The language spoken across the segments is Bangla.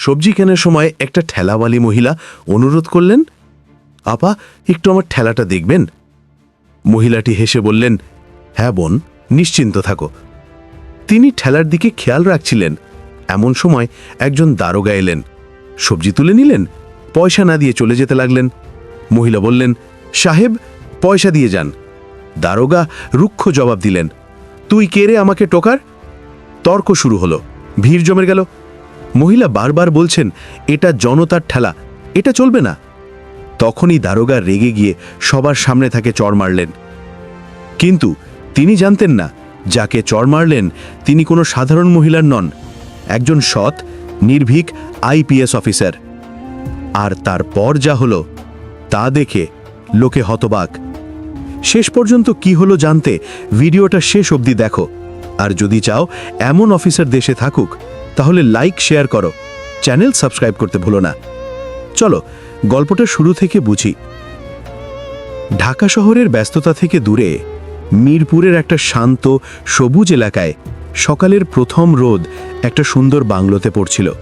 সবজি কেনার সময় একটা ঠেলাওয়ালি মহিলা অনুরোধ করলেন, আপা, একটু আমার ঠেলাটা দেখবেন? মহিলাটি হেসে বললেন হ্যাঁ বোন, নিশ্চিন্ত থাকো। তিনি ঠেলার দিকে খেয়াল রাখছিলেন। এমন সময় একজন দারোগা এলেন। সবজি তুলে নিলেন, পয়সা না দিয়ে চলে যেতে লাগলেন। মহিলা বললেন, সাহেব, পয়সা দিয়ে যান। দারোগা রুক্ষ জবাব দিলেন, তুই কে রে আমাকে টোকার? তর্ক শুরু হলো, ভিড় জমে গেল। মহিলা বারবার বলছেন, এটা জনতার ঠেলা, এটা চলবে না। তখনই দারোগা রেগে গিয়ে সবার সামনে তাকে চড় মারলেন। কিন্তু তিনি জানতেন না, যাকে চড় মারলেন তিনি কোনো সাধারণ মহিলার নন, একজন সৎ, নির্ভীক আইপিএস অফিসার। আর তারপর যা হলো, তা দেখে লোকে হতবাক। শেষ পর্যন্ত কি হলো জানতে ভিডিওটা শেষ অবধি দেখো, আর যদি চাও এমন অফিসার দেশে থাকুক তাহলে লাইক, শেয়ার করো। চ্যানেল সাবস্ক্রাইব করতে ভুলো না। চলো, গল্পটা শুরু থেকে বুঝি। ঢাকা শহরের ব্যস্ততা থেকে দূরে, মিরপুরের একটা শান্ত, সবুজ এলাকায় সকালের প্রথম রোদ একটা সুন্দর বাংলোতে পড়ছিল।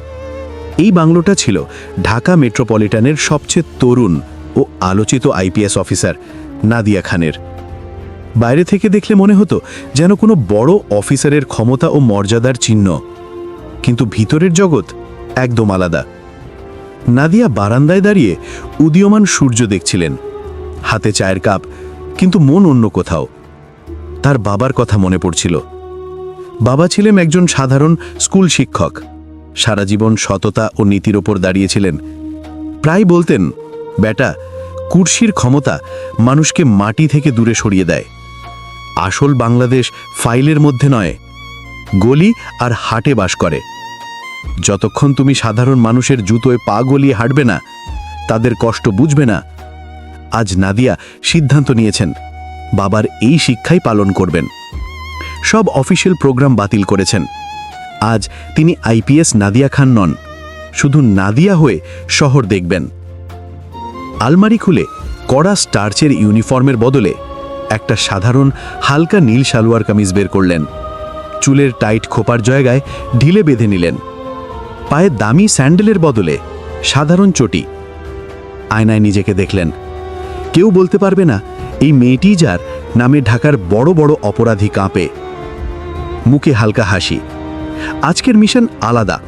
এই বাংলোটা ছিল ঢাকা মেট্রোপলিটনের সবচেয়ে তরুণ ও আলোচিত আইপিএস অফিসার নাদিয়া খানের। বাইরে থেকে দেখলে মনে হতো যেন কোনো বড় অফিসারের ক্ষমতা ও মর্যাদার চিহ্ন। কিন্তু ভিতরের জগৎ একদম আলাদা। নাদিয়া বারান্দায় দাঁড়িয়ে উদীয়মান সূর্য দেখছিলেন। হাতে চায়ের কাপ, কিন্তু মন অন্য কোথাও। তার বাবার কথা মনে পড়ছিল। বাবা ছিলেন একজন সাধারণ স্কুল শিক্ষক। সারা জীবন সততা ও নীতির ওপর দাঁড়িয়েছিলেন। প্রায় বলতেন, বেটা, কুর্সির ক্ষমতা মানুষকে মাটি থেকে দূরে সরিয়ে দেয়। আসল বাংলাদেশ ফাইলের মধ্যে নয় গলি আর হাটে বাস করে। যতক্ষণ তুমি সাধারণ মানুষের জুতোয় পা গলিয়ে হাঁটবে না, তাদের কষ্ট বুঝবে না। আজ নাদিয়া সিদ্ধান্ত নিয়েছেন, বাবার এই শিক্ষাই পালন করবেন। সব অফিসিয়াল প্রোগ্রাম বাতিল করেছেন। আজ তিনি আইপিএস নাদিয়া খান নন, শুধু নাদিয়া হয়ে শহর দেখবেন। আলমারি খুলে কড়া স্টার্চের ইউনিফর্মের বদলে একটা সাধারণ হালকা নীল সালোয়ার কামিজ বের করলেন। চুলের টাইট খোপার জায়গায় ঢিলে বেঁধে নিলেন। পায়ে দামি স্যান্ডেলের বদলে সাধারণ চটি। আয়নায় নিজেকে দেখলেন। কেউ বলতে পারবে না, এই মেয়েটি যার নামে ঢাকার বড় বড় অপরাধী কাঁপে। মুখে হালকা হাসি। আজকের মিশন আলাদা।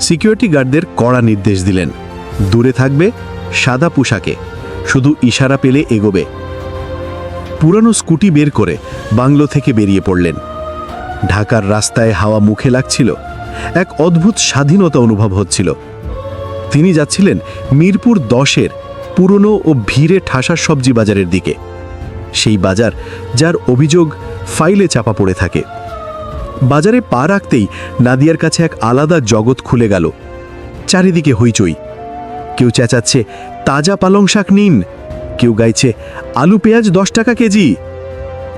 সিকিউরিটি গার্ডদের কড়া নির্দেশ দিলেন। দূরে থাকবে সাদা পোশাকে, শুধু ইশারা পেলে এগোবে। পুরানো স্কুটি বের করে বাংলো থেকে বেরিয়ে পড়লেন। ঢাকার রাস্তায় হাওয়া মুখে লাগছিল। এক অদ্ভুত স্বাধীনতা অনুভব হচ্ছিল। তিনি যাচ্ছিলেন মিরপুর দশের পুরনো ও ভিড়ে ঠাসা সবজি বাজারের দিকে। সেই বাজার যার অভিযোগ ফাইলে চাপা পড়ে থাকে। বাজারে পা রাখতেই নাদিয়ার কাছে এক আলাদা জগৎ খুলে গেল। চারিদিকে হইচই। কেউ চেঁচাচ্ছে, তাজা পালং শাক নিন। কেউ গাইছে, আলু পেঁয়াজ দশ টাকা কেজি।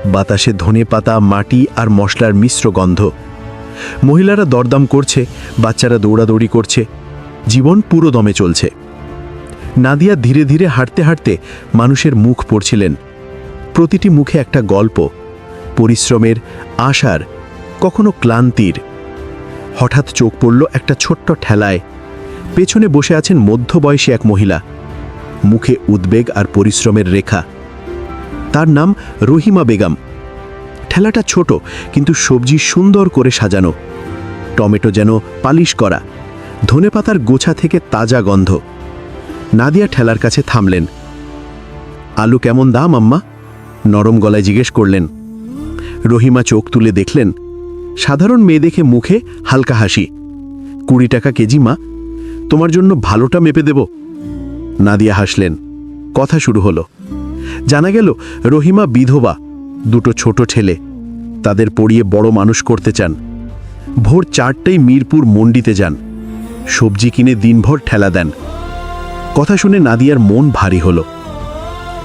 বাতাসে ধনে পাতা, মাটি আর মশলার মিশ্র গন্ধ। মহিলারা দরদাম করছে, বাচ্চারা দৌড়াদৌড়ি করছে। জীবন পুরো দমে চলছে। নাদিয়া ধীরে ধীরে হাঁটতে হাঁটতে মানুষের মুখ পড়ছিলেন। প্রতিটি মুখে একটা গল্প, পরিশ্রমের আশার, কখনো ক্লান্তির। হঠাৎ চোখ পড়ল একটা ছোট্ট ঠেলায়। পেছনে বসে আছেন মধ্যবয়সী এক মহিলা। মুখে উদ্বেগ আর পরিশ্রমের রেখা। তার নাম রহিমা বেগম। ঠেলাটা ছোট, কিন্তু সবজি সুন্দর করে সাজানো। টমেটো যেন পালিশ করা। ধনেপাতার গোছা থেকে তাজা গন্ধ। নাদিয়া ঠেলার কাছে থামলেন। আলু কেমন দাম, আম্মা? নরম গলায় জিজ্ঞেস করলেন। রহিমা চোখ তুলে দেখলেন। সাধারণ মেয়ে দেখে মুখে হালকা হাসি। কুড়ি টাকা কেজি, মা। তোমার জন্য ভালোটা মেপে দেব। নাদিয়া হাসলেন। কথা শুরু হলো। জানা গেল, রহিমা বিধবা, দুটো ছোট ছেলে। তাদের পড়িয়ে বড় মানুষ করতে চান। ভোর চারটেই মিরপুর মন্ডিতে যান। সবজি কিনে দিনভর ঠেলা দেন। কথা শুনে নাদিয়ার মন ভারী হলো।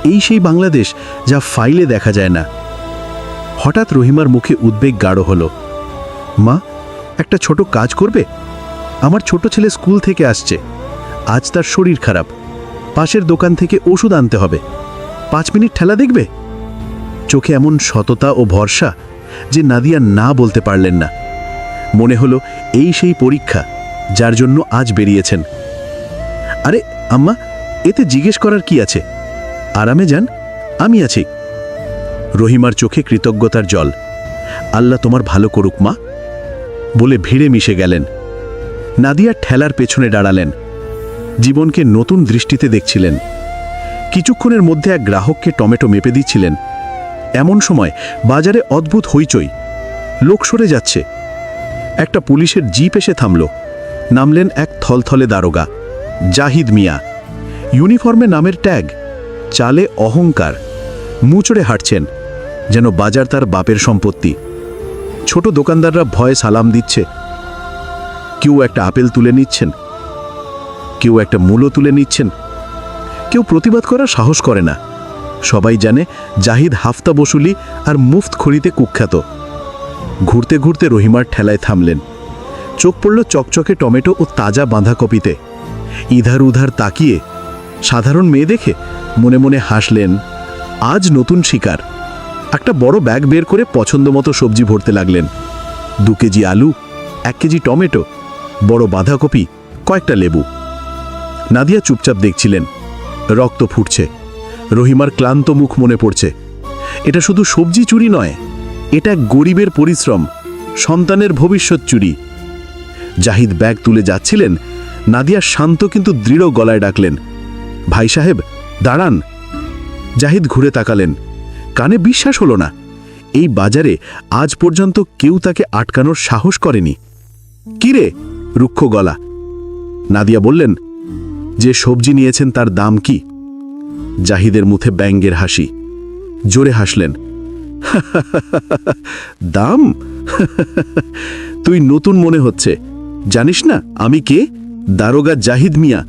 এই সেই বাংলাদেশ যা ফাইলে দেখা যায় না। হঠাৎ রহিমার মুখে উদ্বেগ গাঢ় হলো। মা, একটা ছোট কাজ করবে? আমার ছোট ছেলে স্কুল থেকে আসছে। আজ তার শরীর খারাপ। পাশের দোকান থেকে ওষুধ আনতে হবে। পাঁচ মিনিট ঠেলা দেখবে? চোখে এমন সততা ও ভরসা যে নাদিয়া না বলতে পারলেন না। মনে হলো এই সেই পরীক্ষা যার জন্য আজ বেরিয়েছেন। আরে, আম্মা, এতে জিজ্ঞেস করার কি আছে? আরামে যান, আমি আছি। রহিমার চোখে কৃতজ্ঞতার জল। আল্লাহ তোমার ভালো করুক, মা। বলে ভিড়ে মিশে গেলেন। নাদিয়া ঠেলার পেছনে দাঁড়ালেন। জীবনকে নতুন দৃষ্টিতে দেখছিলেন। কিছুক্ষণের মধ্যে এক গ্রাহককে টমেটো মেপে দিচ্ছিলেন। এমন সময় বাজারে অদ্ভুত হইচই। লোক সরে যাচ্ছে। একটা পুলিশের জিপ এসে থামল। নামলেন এক থলথলে দারোগা, জাহিদ মিয়া। ইউনিফর্মে নামের ট্যাগ, চালে অহংকার। মুচড়ে হাঁটছেন, যেন বাজার তার বাপের সম্পত্তি। ছোট দোকানদাররা ভয়ে সালাম দিচ্ছে। কেউ একটা আপেল তুলে নিচ্ছেন। কেউ একটা মূলো তুলে নিচ্ছেন। কেউ প্রতিবাদ করার সাহস করে না। সবাই জানে জাহিদ হাফতা বসুলি আর মুফত খড়িতে কুখ্যাত। ঘুরতে ঘুরতে রহিমার ঠেলায় থামলেন। চোখ পড়ল চকচকে টমেটো ও তাজা বাঁধাকপিতে। ইধার উধার তাকিয়ে সাধারণ মেয়ে দেখে মনে মনে হাসলেন, আজ নতুন শিকার। একটা বড় ব্যাগ বের করে পছন্দ মতো সবজি ভরতে লাগলেন। দু কেজি আলু, এক কেজি টমেটো, বড় বাঁধাকপি, কয়েকটা লেবু। নাদিয়া চুপচাপ দেখছিলেন। রক্ত ফুটছে। রহিমার ক্লান্ত মুখ মনে পড়ছে। এটা শুধু সবজি চুরি নয়, এটা গরিবের পরিশ্রম, সন্তানের ভবিষ্যৎ চুরি। জাহিদ ব্যাগ তুলে যাচ্ছিলেন, নাদিয়া শান্ত কিন্তু দৃঢ় গলায় ডাকলেন, ভাই সাহেব, দাঁড়ান। জাহিদ ঘুরে তাকালেন, কানে বিশ্বাস হলো না, এই বাজারে আজ পর্যন্ত কেউ তাকে আটকানোর সাহস করেনি। কিরে রুক্ষ গলা। নাদিয়া বললেন যে সবজি নিয়েছেন তার দাম কি? জাহিদের মুখে ব্যাঙ্গের হাসি। জোরে হাসলেন দাম? তুই নতুন মনে হচ্ছে। জানিস না, আমি কে? দারোগা জাহিদ মিয়া,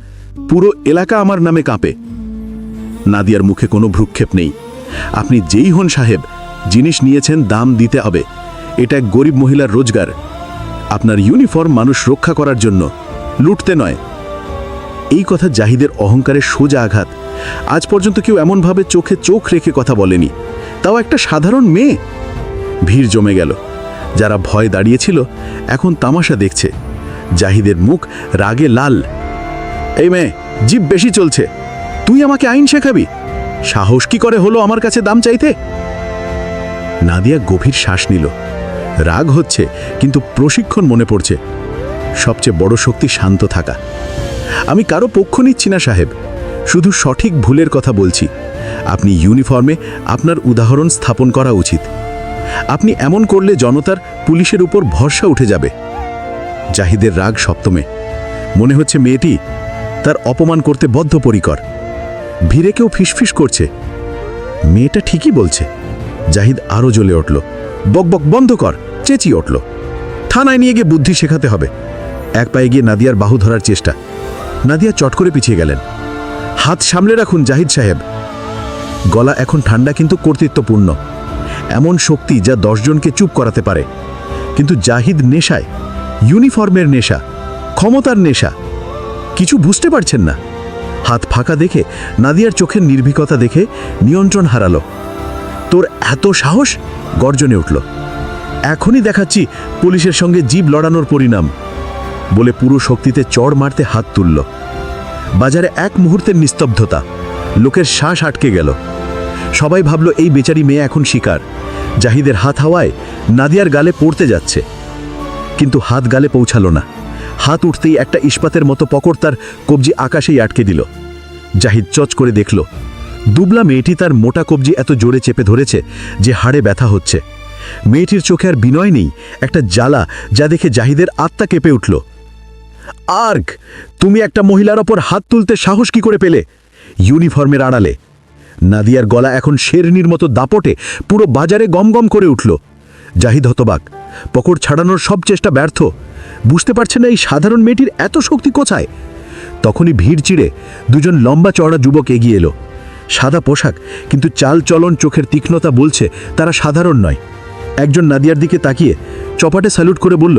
পুরো এলাকা আমার নামে কাঁপে। নাদিয়ার মুখে কোনো ভ্রুক্ষেপ নেই। আপনি যেই হন সাহেব, জিনিস নিয়েছেন দাম দিতে হবে। এটা এক গরিব মহিলার রোজগার। আপনার ইউনিফর্ম মানুষ রক্ষা করার জন্য। লুটতে নয়। এই কথা জাহিদের অহংকারের সোজা আঘাত। আজ পর্যন্ত কেউ এমনভাবে চোখে চোখ রেখে কথা বলেনি। তাও একটা সাধারণ মেয়ে। ভিড় জমে গেল। যারা ভয় দাঁড়িয়েছিল, এখন তামাশা দেখছে। জাহিদের মুখ রাগে লাল। এই মেয়ে জিপ বেশি চলছে। তুই আমাকে আইন শেখাবি। সাহস কি করে হলো আমার কাছে দাম চাইতে? নাদিয়া গভীর শ্বাস নিল। রাগ হচ্ছে, কিন্তু প্রশিক্ষণ মনে পড়ছে। সবচেয়ে বড় শক্তি শান্ত থাকা। আমি কারও পক্ষ নিচ্ছি না, সাহেব। শুধু সঠিক ভুলের কথা বলছি। আপনি ইউনিফর্মে আপনার উদাহরণ স্থাপন করা উচিত। আপনি এমন করলে জনতার পুলিশের উপর ভরসা উঠে যাবে। জাহিদের রাগ সপ্তমে। মনে হচ্ছে মেয়েটি তার অপমান করতে বদ্ধপরিকর। ভিড়ে কেউ ফিসফিস করছে। মেয়েটা ঠিকই বলছে। জাহিদ আরও জ্বলে উঠল। বকবক বন্ধ কর। চেঁচিয়ে উঠল। থানায় নিয়ে গিয়ে বুদ্ধি শেখাতে হবে। এক পায়ে গিয়ে নাদিয়ার বাহু ধরার চেষ্টা। নাদিয়া চট করে পিছিয়ে গেলেন। হাত সামলে রাখুন জাহিদ সাহেব। গলা এখন ঠান্ডা কিন্তু কর্তৃত্বপূর্ণ। এমন শক্তি যা দশজনকে চুপ করাতে পারে। কিন্তু জাহিদ নেশায়, ইউনিফর্মের নেশা, ক্ষমতার নেশা, কিছু বুঝতে পারছেন না। হাত ফাঁকা দেখে, নাদিয়ার চোখের নির্ভীকতা দেখে নিয়ন্ত্রণ হারালো। তোর এত সাহস? গর্জনে উঠল। এখনই দেখাচ্ছি পুলিশের সঙ্গে জীব লড়ানোর পরিণাম। বলে পুরো শক্তিতে চড় মারতে হাত তুলল। বাজারে এক মুহূর্তের নিস্তব্ধতা। লোকের শ্বাস আটকে গেল। সবাই ভাবল, এই বেচারি মেয়ে এখন শিকার। জাহিদের হাত হাওয়ায় নাদিয়ার গালে পড়তে যাচ্ছে। কিন্তু হাত গালে পৌঁছালো না। হাত উঠতেই একটা ইস্পাতের মতো পকড় তার কবজি আকাশেই আটকে দিল। জাহিদ চচ করে দেখল, দুবলা মেয়েটি তার মোটা কবজি এত জোরে চেপে ধরেছে যে হাড়ে ব্যথা হচ্ছে। মেয়েটির চোখে আর বিনয় নেই, একটা জ্বালা যা দেখে জাহিদের আত্মা কেঁপে উঠল। আর্গ তুমি একটা মহিলার ওপর হাত তুলতে সাহস কি করে পেলে? ইউনিফর্মের আড়ালে। নাদিয়ার গলা এখন শেরনির মতো দাপটে পুরো বাজারে গমগম করে উঠল। জাহিদ হতবাক, পকড় ছাড়ানোর সব চেষ্টা ব্যর্থ। বুঝতে পারছে না এই সাধারণ মেয়েটির এত শক্তি কোথায়? তখনই ভিড় চিড়ে দুজন লম্বা চড়া যুবক এগিয়ে এলো। সাদা পোশাক, কিন্তু চাল চলন চোখের তীক্ষ্ণতা বলছে তারা সাধারণ নয়। একজন নাদিয়ার দিকে তাকিয়ে চপাটে স্যালুট করে বলল,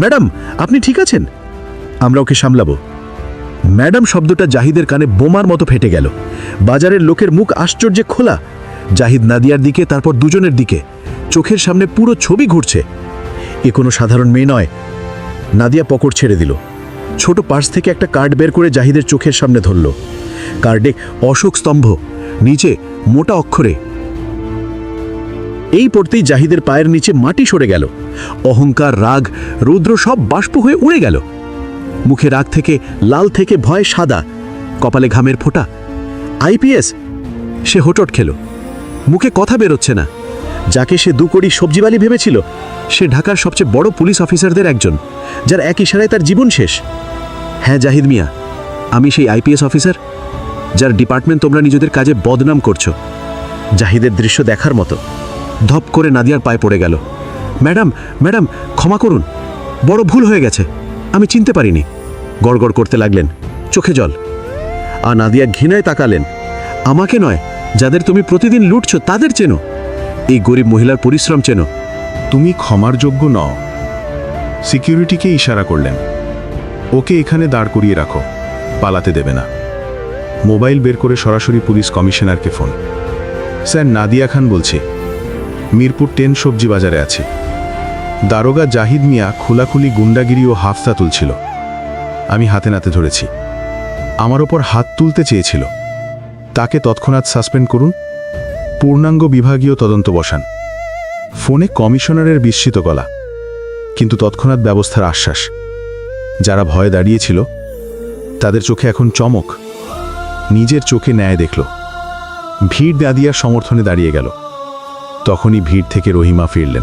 ম্যাডাম, আপনি ঠিক আছেন? আমরা ওকে সামলাবো। ম্যাডাম শব্দটা জাহিদের কানে বোমার মতো ফেটে গেল। বাজারের লোকের মুখ আশ্চর্যে খোলা। জাহিদ নাদিয়ার দিকে, তারপর দুজনের দিকে। চোখের সামনে পুরো ছবি ঘুরছে। এ কোনো সাধারণ মেয়ে নয়। নাদিয়া পকড় ছেড়ে দিল। ছোট পার্স থেকে একটা কার্ড বের করে জাহিদের চোখের সামনে ধরল। কার্ডে অশোক স্তম্ভ, নিচে মোটা অক্ষরে। এই পড়তেই জাহিদের পায়ের নিচে মাটি সরে গেল। অহংকার, রাগ, রৌদ্র সব বাষ্প হয়ে উড়ে গেল। মুখে রাগ থেকে, লাল থেকে ভয় সাদা, কপালে ঘামের ফোঁটা। আইপিএস সে হোটট খেল। মুখে কথা বেরোচ্ছে না। যাকে সে দু কোটি সবজিবালি ভেবেছিল, সে ঢাকার সবচেয়ে বড় পুলিশ অফিসারদের একজন, যার এক ইশারায় তার জীবন শেষ। হ্যাঁ জাহিদ মিয়া, আমি সেই আইপিএস অফিসার, যার ডিপার্টমেন্ট তোমরা নিজেদের কাজে বদনাম করছ। জাহিদের দৃশ্য দেখার মতো। ধপ করে নাদিয়ার পায়ে পড়ে গেল। ম্যাডাম ম্যাডাম, ক্ষমা করুন। বড় ভুল হয়ে গেছে। আমি চিনতে পারিনি। গড়গড় করতে লাগলেন। চোখে জল। আর নাদিয়া ঘৃণায় তাকালেন। আমাকে নয়, যাদের তুমি প্রতিদিন লুটছো, তাদের চেনো। এই গরিব মহিলার পরিশ্রম চেনো। তুমি ক্ষমার যোগ্য নও। সিকিউরিটিকে ইশারা করলেন। ওকে এখানে দাঁড় করিয়ে রাখো। পালাতে দেবে না। মোবাইল বের করে সরাসরি পুলিশ কমিশনারকে ফোন। স্যার, নাদিয়া খান বলছি। মিরপুর টেন সবজি বাজারে আছি। দারোগা জাহিদ মিয়া খোলাখুলি গুন্ডাগিরি ও হাফতা তুলছিল। আমি হাতে নাতে ধরেছি। আমার ওপর হাত তুলতে চেয়েছিল। তাকে তৎক্ষণাৎ সাসপেন্ড করুন। পূর্ণাঙ্গ বিভাগীয় তদন্ত বসান। ফোনে কমিশনারের বিস্মিত গলা। কিন্তু তৎক্ষণাৎ ব্যবস্থার আশ্বাস। যারা ভয়ে দাঁড়িয়েছিল, তাদের চোখে এখন চমক। নিজের চোখে ন্যায় দেখল। ভিড় দাদিয়ার সমর্থনে দাঁড়িয়ে গেল। তখনই ভিড় থেকে রহিমা ফিরলেন।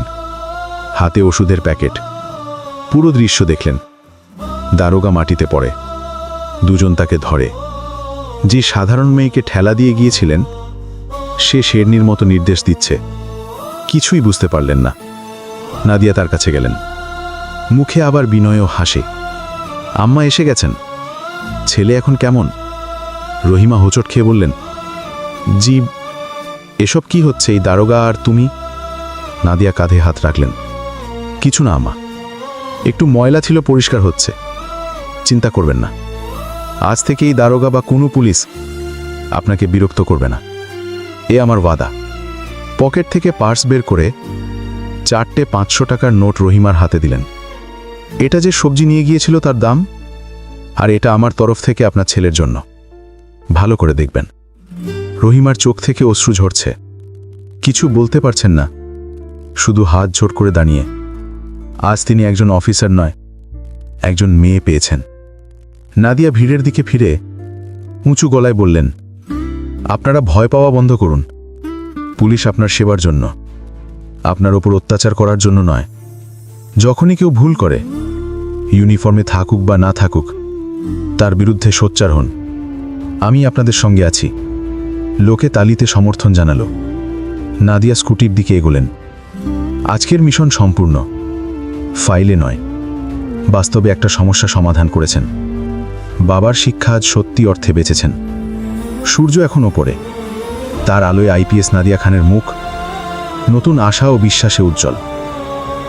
হাতে ওষুধের প্যাকেট। পুরো দৃশ্য দেখলেন। দারোগা মাটিতে পড়ে। দুজন তাকে ধরে। যে সাধারণ মেয়েকে ঠেলা দিয়ে গিয়েছিলেন, সে শেরনির মতো নির্দেশ দিচ্ছে। কিছুই বুঝতে পারলেন না। নাদিয়া তার কাছে গেলেন। মুখে আবার বিনয়ও হাসে। আম্মা এসে গেছেন। ছেলে এখন কেমন? রহিমা হোঁচট খেয়ে বললেন, জি, এসব কি হচ্ছে এই দারোগা আর তুমি? নাদিয়া কাঁধে হাত রাখলেন। কিছু না আম্মা একটু ময়লা ছিল, পরিষ্কার হচ্ছে। চিন্তা করবেন না। আজ থেকে এই দারোগা বা কোনো পুলিশ আপনাকে বিরক্ত করবে না। এ আমার ওয়াদা। পকেট থেকে পার্স বের করে চারটে পাঁচশো টাকার নোট রহিমার হাতে দিলেন। এটা যে সবজি নিয়ে গিয়েছিল তার দাম, আর এটা আমার তরফ থেকে আপনার ছেলের জন্য। ভালো করে দেখবেন। রহিমার চোখ থেকে অশ্রু ঝরছে। কিছু বলতে পারছেন না। শুধু হাত জোর করে দাঁড়িয়ে। আজ তিনি একজন অফিসার নয়, একজন মেয়ে পেয়েছেন। নাদিয়া ভিড়ের দিকে ফিরে উঁচু গলায় বললেন, আপনারা ভয় পাওয়া বন্ধ করুন। পুলিশ আপনার সেবার জন্য, আপনার ওপর অত্যাচার করার জন্য নয়। যখনই কেউ ভুল করে, ইউনিফর্মে থাকুক বা না থাকুক, তার বিরুদ্ধে সোচ্চার হন। আমি আপনাদের সঙ্গে আছি। লোকে তালিতে সমর্থন জানালো। নাদিয়া স্কুটির দিকে এগোলেন। আজকের মিশন সম্পূর্ণ। ফাইলে নয়। বাস্তবে একটা সমস্যা সমাধান করেছেন। বাবার শিক্ষা আজ সত্যি অর্থে বেঁচেছেন। সূর্য এখন ওপরে তার আলোয় আইপিএস নাদিয়া খানের মুখ নতুন আশা ও বিশ্বাসে উজ্জ্বল।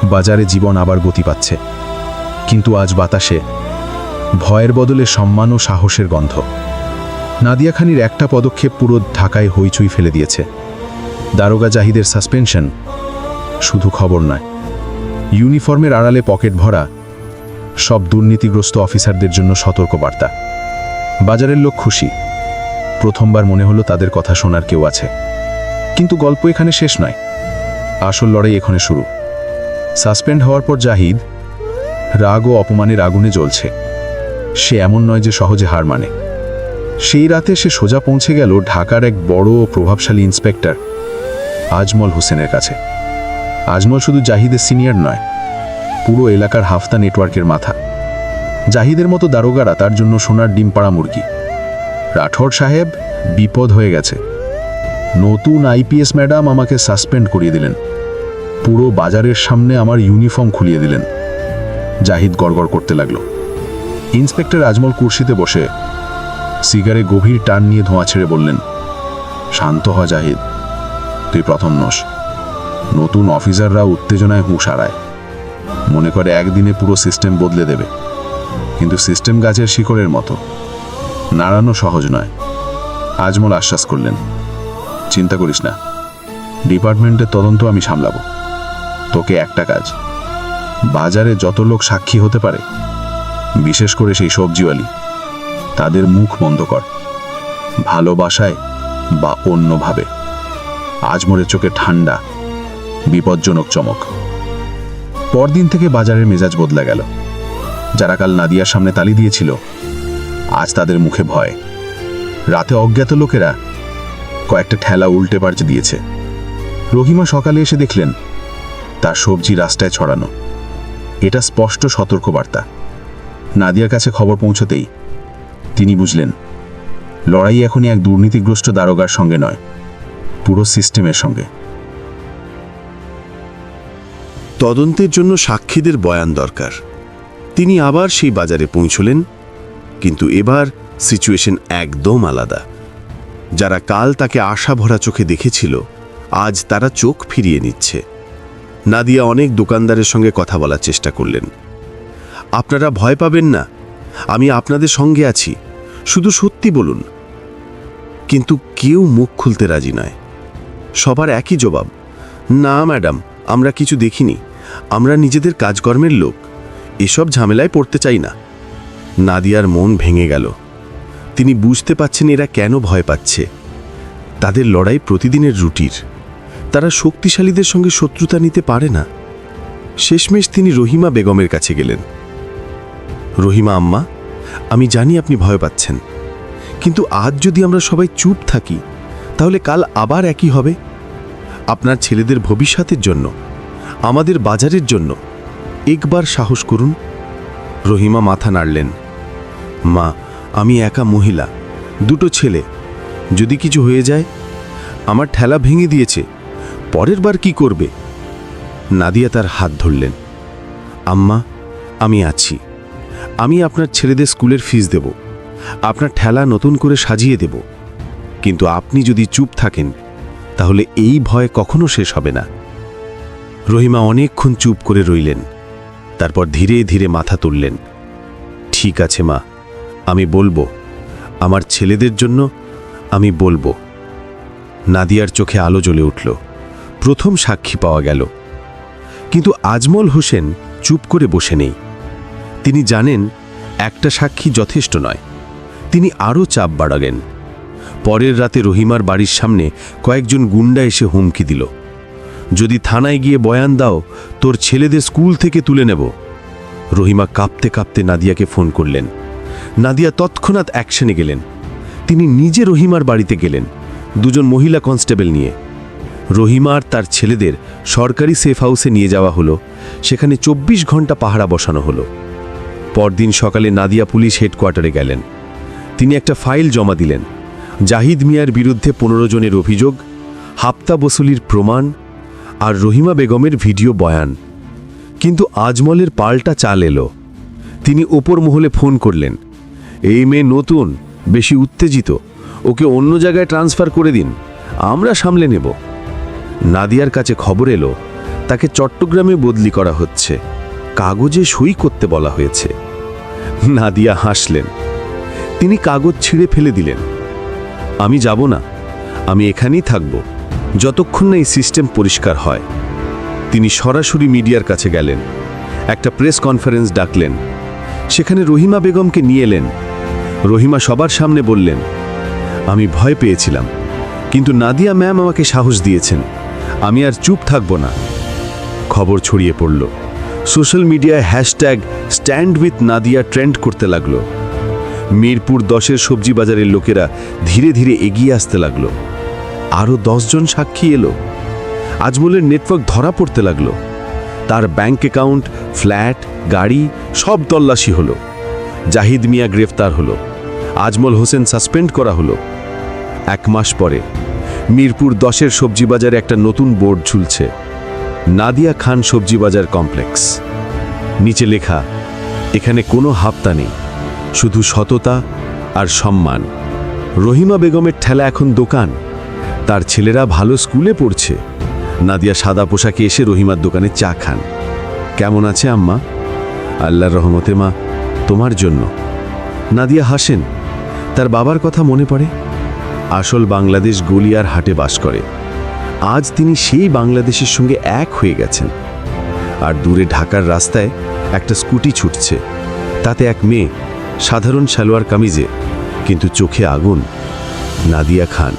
বাজারে জীবন আবার গতি পাচ্ছে। কিন্তু আজ বাতাসে ভয়ের বদলে সম্মান ও সাহসের গন্ধ। নাদিয়া খানির একটা পদক্ষেপ পুরো ঢাকায় হইচুই ফেলে দিয়েছে। দারোগা জাহিদের সাসপেনশন শুধু খবর নয়। ইউনিফর্মের আড়ালে পকেট ভরা, সব দুর্নীতিগ্রস্ত অফিসারদের জন্য সতর্কবার্তা। বাজারের লোক খুশি। প্রথমবার মনে হলো তাদের কথা শোনার কেউ আছে। কিন্তু গল্প এখানে শেষ নয়। আসল লড়াই এখানে শুরু। সাসপেন্ড হওয়ার পর জাহিদ, রাগ ও অপমানের আগুনে জ্বলছে। সে এমন নয় যে সহজে হার মানে। সেই রাতে সে সোজা পৌঁছে গেল ঢাকার এক বড় ও প্রভাবশালী ইন্সপেক্টর, আজমল হোসেনের কাছে। আজমল শুধু জাহিদের সিনিয়র নয়, পুরো এলাকার হাফতা নেটওয়ার্কের মাথা। জাহিদের মতো দারোগারা তার জন্য সোনার ডিম পাড়া মুরগি। রাঠোর সাহেব, বিপদ হয়ে গেছে। নতুন আইপিএস ম্যাডাম আমাকে সাসপেন্ড করিয়ে দিলেন। পুরো বাজারের সামনে আমার ইউনিফর্ম খুলিয়ে দিলেন। জাহিদ গড়গড় করতে লাগল। ইন্সপেক্টর আজমল কুর্সিতে বসে সিগারে গভীর টান নিয়ে ধোঁয়া ছেড়ে বললেন, শান্ত হ জাহিদ, তুই প্রথম নস। নতুন অফিসাররা উত্তেজনায় হুঁশ হারায়। মনে করে একদিনে পুরো সিস্টেম বদলে দেবে। কিন্তু সিস্টেম গাছের শিকড়ের মতো। নাড়ানো সহজ নয়। আজমল আশ্বাস করলেন, চিন্তা করিস না। ডিপার্টমেন্টের তদন্ত আমি সামলাবো। তোকে একটা কাজ। বাজারে যত লোক সাক্ষী হতে পারে, বিশেষ করে সেই সবজিওয়ালি, তাদের মুখ বন্ধ কর। ভালোবাসায় বা অন্যভাবে। আজমরের চোখে ঠান্ডা বিপজ্জনক চমক। পরদিন থেকে বাজারের মেজাজ বদলা গেল। যারা কাল নাদিয়ার সামনে তালি দিয়েছিল, আজ তাদের মুখে ভয়। রাতে অজ্ঞাত লোকেরা কয়েকটা ঠেলা উল্টে পাল্টে দিয়েছে। রহিমা সকালে এসে দেখলেন, তার সবজি রাস্তায় ছড়ানো। এটা স্পষ্ট সতর্কবার্তা। নাদিয়ার কাছে খবর পৌঁছতেই তিনি বুঝলেন, লড়াই এখনই এক দুর্নীতিগ্রস্ত দারোগার সঙ্গে নয়, পুরো সিস্টেমের সঙ্গে। তদন্তের জন্য সাক্ষীদের বয়ান দরকার। তিনি আবার সেই বাজারে পৌঁছলেন, কিন্তু এবার সিচুয়েশন একদম আলাদা। যারা কাল তাকে আশা ভরা চোখে দেখেছিল, আজ তারা চোখ ফিরিয়ে নিচ্ছে। নাদিয়া অনেক দোকানদারের সঙ্গে কথা বলার চেষ্টা করলেন। আপনারা ভয় পাবেন না, আমি আপনাদের সঙ্গে আছি, শুধু সত্যি বলুন। কিন্তু কেউ মুখ খুলতে রাজি নয়। সবার একই জবাব, না, ম্যাডাম, আমরা কিছু দেখিনি। আমরা নিজেদের কাজকর্মের লোক। এসব ঝামেলায় পড়তে চাই না। নাদিয়ার মন ভেঙে গেল। তিনি বুঝতে পাচ্ছেন এরা কেন ভয় পাচ্ছে। তাদের লড়াই প্রতিদিনের রুটির। তারা শক্তিশালীদের সঙ্গে শত্রুতা নিতে পারে না। শেষমেশ তিনি রহিমা বেগমের কাছে গেলেন। রহিমা আম্মা, আমি জানি আপনি ভয় পাচ্ছেন। কিন্তু আজ যদি আমরা সবাই চুপ থাকি, তাহলে কাল আবার একই হবে। আপনার ছেলেদের ভবিষ্যতের জন্য। আমাদের বাজারের জন্য একবার সাহস করুন। রহিমা মাথা নাড়লেন, মা, আমি একা মহিলা, দুটো ছেলে। যদি কিছু হয়ে যায়, আমার ঠেলা ভেঙে দিয়েছে, পরের বার কি করবে? নাদিয়া তার হাত ধরলেন, আম্মা, আমি আছি। আমি আপনার ছেলেদের স্কুলের ফিস দেব। আপনার ঠেলা নতুন করে সাজিয়ে দেব। কিন্তু আপনি যদি চুপ থাকেন, তাহলে এই ভয় কখনো শেষ হবে না। রহিমা অনেকক্ষণ চুপ করে রইলেন। তারপর ধীরে ধীরে মাথা তুললেন। ঠিক আছে মা, আমি বলব। আমার ছেলেদের জন্য আমি বলব। নাদিয়ার চোখে আলো জ্বলে উঠল। প্রথম সাক্ষী পাওয়া গেল। কিন্তু আজমল হোসেন চুপ করে বসে নেই। তিনি জানেন, একটা সাক্ষী যথেষ্ট নয়। তিনি আরও চাপ বাড়ালেন। পরের রাতে রহিমার বাড়ির সামনে কয়েকজন গুন্ডা এসে হুমকি দিল। যদি থানায় গিয়ে বয়ান দাও, তোর ছেলেদের স্কুল থেকে তুলে নেব। রহিমা কাঁপতে কাঁপতে নাদিয়াকে ফোন করলেন। নাদিয়া তৎক্ষণাৎ অ্যাকশনে গেলেন। তিনি নিজে রহিমার বাড়িতে গেলেন, দুজন মহিলা কনস্টেবল নিয়ে। রহিমার তার ছেলেদের সরকারি সেফ হাউসে নিয়ে যাওয়া হলো, সেখানে চব্বিশ ঘণ্টা পাহারা বসানো হলো। পরদিন সকালে নাদিয়া পুলিশ হেডকোয়ার্টারে গেলেন। তিনি একটা ফাইল জমা দিলেন, জাহিদ মিয়ার বিরুদ্ধে পনেরো জনের অভিযোগ হাপ্তা বসুলির প্রমাণ আর রহিমা বেগমের ভিডিও বয়ান। কিন্তু আজমলের পাল্টা চাল এলো। তিনি ওপর মহলে ফোন করলেন, এই মেয়ে নতুন, বেশি উত্তেজিত, ওকে অন্য জায়গায় ট্রান্সফার করে দিন, আমরা সামলে নেব। নাদিয়ার কাছে খবর এলো, তাকে চট্টগ্রামে বদলি করা হচ্ছে, কাগজে সই করতে বলা হয়েছে। নাদিয়া হাসলেন, তিনি কাগজ ছিঁড়ে ফেলে দিলেন। আমি যাব না, আমি এখানেই থাকব। যতক্ষণ না এই সিস্টেম পরিষ্কার হয়, তিনি সরাসরি মিডিয়ার কাছে গেলেন, একটা প্রেস কনফারেন্স ডাকলেন, সেখানে রহিমা বেগমকে নিয়ে এলেন। রহিমা সবার সামনে বললেন, আমি ভয় পেয়েছিলাম, কিন্তু নাদিয়া ম্যাম আমাকে সাহস দিয়েছেন, আমি আর চুপ থাকব না। খবর ছড়িয়ে পড়ল। সোশ্যাল মিডিয়ায় hashtag stand with Nadia trend করতে লাগল। মিরপুর দশের সবজি বাজারের লোকেরা ধীরে ধীরে এগিয়ে আসতে লাগল। আরও দশজন সাক্ষী এলো। আজমলের নেটওয়ার্ক ধরা পড়তে লাগল। তার ব্যাংক অ্যাকাউন্ট ফ্ল্যাট গাড়ি সব তল্লাশি হলো। জাহিদ মিয়া গ্রেফতার হলো। আজমল হোসেন সাসপেন্ড করা হলো। এক মাস পরে মিরপুর দশের সবজি বাজারে একটা নতুন বোর্ড ঝুলছে। নাদিয়া খান সবজি বাজার কমপ্লেক্স নিচে লেখা, এখানে কোনো হাপ্তা নেই। শুধু সততা আর সম্মান। রহিমা বেগমের ঠেলা এখন দোকান। তার ছেলেরা ভালো স্কুলে পড়ছে। নাদিয়া সাদা পোশাকে এসে রহিমার দোকানে চা খান। কেমন আছে আম্মা? আল্লাহর রহমতে মা, তোমার জন্য। নাদিয়া হাসেন, তার বাবার কথা মনে পড়ে? আসল বাংলাদেশ গলিয়ার হাটে বাস করে। আজ তিনি সেই বাংলাদেশের সঙ্গে এক হয়ে গেছেন। আর দূরে ঢাকার রাস্তায় একটা স্কুটি ছুটছে। তাতে এক মেয়ে, সাধারণ সালোয়ার কামিজে, কিন্তু চোখে আগুন। নাদিয়া খান।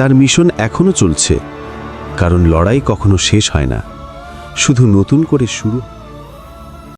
তার মিশন এখনও চলছে কারণ লড়াই কখনো শেষ হয় না। শুধু নতুন করে শুরু